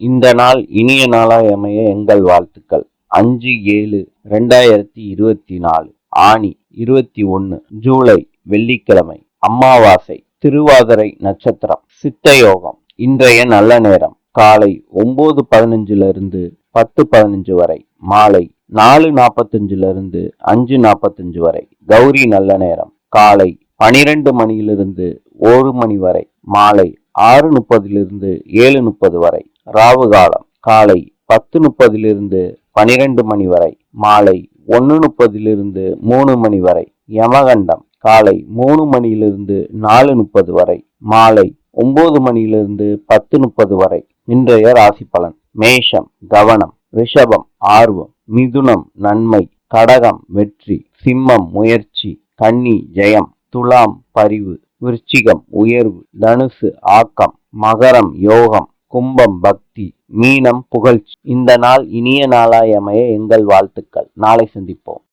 இந்த நாள் இனிய நாளாய் அமைய எங்கள் வாழ்த்துக்கள். அஞ்சு ஏழு ரெண்டாயிரத்தி இருபத்தி நாலு ஆணி இருபத்தி ஒன்று ஜூலை வெள்ளிக்கிழமை அமாவாசை திருவாதிரை நட்சத்திரம் சித்தயோகம் இன்றைய நல்ல நேரம் காலை ஒன்பது பதினஞ்சுல இருந்து பத்து பதினஞ்சு வரை மாலை நாலு நாற்பத்தஞ்சுல இருந்து அஞ்சு நாற்பத்தஞ்சு வரை கௌரி நல்ல நேரம் காலை பனிரெண்டு மணியிலிருந்து ஒரு மணி வரை மாலை ஆறு முப்பதிலிருந்து ஏழு முப்பது வரை. ராவு காலம் காலை பத்து முப்பதிலிருந்து பனிரெண்டு மணி வரை மாலை ஒன்று முப்பதிலிருந்து மூணு மணி வரை யமகண்டம் காலை மூணு மணியிலிருந்து நாலு முப்பது வரை மாலை ஒன்பது மணியிலிருந்து பத்து முப்பது வரை இன்றைய ராசி பலன் மேஷம் கவனம் ரிஷபம் ஆர்வம் மிதுனம் நன்மை கடகம் வெற்றி சிம்மம் முயற்சி கன்னி ஜெயம் துலாம் பரிவு விருச்சிகம் உயர்வு தனுசு ஆக்கம் மகரம் யோகம் கும்பம் பக்தி மீனம் புகழ்ச்சி. இந்த நாள் இனிய நாளாய் அமைய எங்கள் வாழ்த்துக்கள். நாளை சந்திப்போம்.